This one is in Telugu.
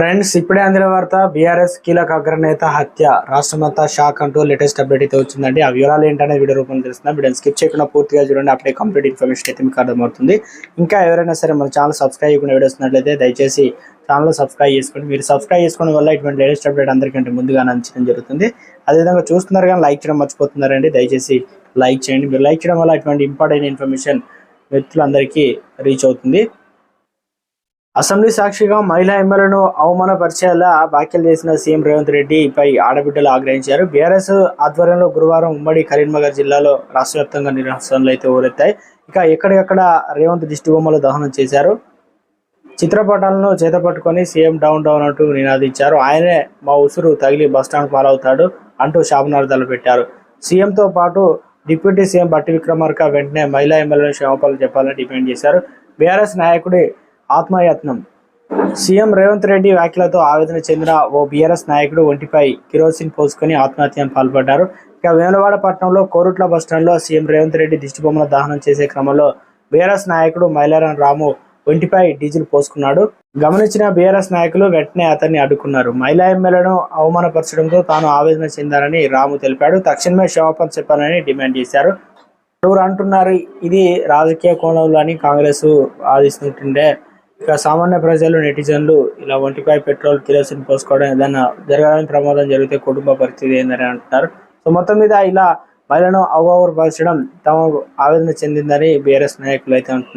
ఫ్రెండ్స్ ఇప్పుడే అందిన వార్త బీఆర్ఎస్ కీలక అగ్రనేత హత్య. రాష్ట్రమంతా షాక్ అంటూ లేటెస్ట్ అప్డేట్ అయితే వచ్చిందండి. ఆ వివరాలు ఏంటనేది వీడియో రూపంలో తెలుస్తుంది. వీడియో స్కిప్ చేయకుండా పూర్తిగా చూడండి. అప్పుడే కంప్లీట్ ఇన్ఫర్మేషన్ అయితే మీకు అర్థమవుతుంది. ఇంకా ఎవరైనా సరే మన ఛానల్ సబ్స్క్రైబ్ చేయకుండా వీడియోస్ ఉన్నట్లయితే దయచేసి ఛానల్ సబ్స్క్రైబ్ చేసుకోండి. మీరు సబ్స్క్రైబ్ చేసుకోవడం వల్ల ఇటువంటి లేటెస్ట్ అప్డేట్ అందరికంటే ముందుగా అందించడం జరుగుతుంది. అదేవిధంగా చూస్తున్నారు కానీ లైక్ చేయడం మర్చిపోతున్నారండి. దయచేసి లైక్ చేయండి. మీరు లైక్ చేయడం వల్ల ఇటువంటి ఇంపార్టెంట్ ఇన్ఫర్మేషన్ వ్యక్తులందరికీ రీచ్ అవుతుంది. అసెంబ్లీ సాక్షిగా మహిళా ఎమ్మెల్యేను అవమానపరిచేలా వ్యాఖ్యలు చేసిన సీఎం రేవంత్ రెడ్డి పై ఆడబిడ్డలు ఆగ్రహించారు. బీఆర్ఎస్ ఆధ్వర్యంలో గురువారం ఉమ్మడి కరీంనగర్ జిల్లాలో రాష్ట్ర వ్యాప్తంగా నిరసనలు అయితే ఊరెత్తాయి. ఇక ఎక్కడెక్కడ రేవంత్ దిష్టి బొమ్మలు దహనం చేశారు? చిత్రపటాలను చేతపట్టుకొని సీఎం డౌన్ డౌన్ అంటూ నినాదించారు. ఆయనే మా ఉసురు తగిలి బస్టాండ్ పాలవుతాడు అంటూ శాపనార్థాలు పెట్టారు. సీఎంతో పాటు డిప్యూటీ సీఎం బట్టి విక్రమార్క వెంటనే మహిళా ఎమ్మెల్యేను క్షమాపణలు చెప్పాలని డిమాండ్ చేశారు. బీఆర్ఎస్ నాయకుడి ఆత్మయత్నం. సీఎం రేవంత్ రెడ్డి వ్యాఖ్యలతో ఆవేదన చెందిన ఓ బీఆర్ఎస్ నాయకుడు ఒంటిపై కిరోసిన్ పోసుకొని ఆత్మహత్యను పాల్పడ్డారు. ఇక వేములవాడ పట్టణంలో కోరుట్ల బస్టాండ్లో సీఎం రేవంత్ రెడ్డి దిష్టిబొమ్మల దహనం చేసే క్రమంలో బీఆర్ఎస్ నాయకుడు మైలారం రాము ఒంటిపై డీజిల్ పోసుకున్నాడు. గమనించిన బీఆర్ఎస్ నాయకులు వెంటనే అతన్ని అడ్డుకున్నారు. మహిళా ఎమ్మెల్యేను అవమానపరచడంతో తాను ఆవేదన చెందారని రాము తెలిపాడు. తక్షణమే క్షమాపణ చెప్పాలని డిమాండ్ చేశారు. పలువురు అంటున్నారు? ఇది రాజకీయ కోణంలో అని కాంగ్రెస్ వాదిస్తుంటుండే ఇక సామాన్య ప్రజలు నెటిజన్లు ఇలా ఒంటిపై పెట్రోల్ కిరోసిన్ పోసుకోవడం ఏదైనా జరగడానికి ప్రమాదం జరిగితే కుటుంబ పరిస్థితి ఏందని అంటున్నారు. సో మొత్తం మీద ఇలా మహిళను పరచడం తమ ఆవేదన చెందిందని బీఆర్ఎస్ నాయకులు అయితే అంటున్నారు.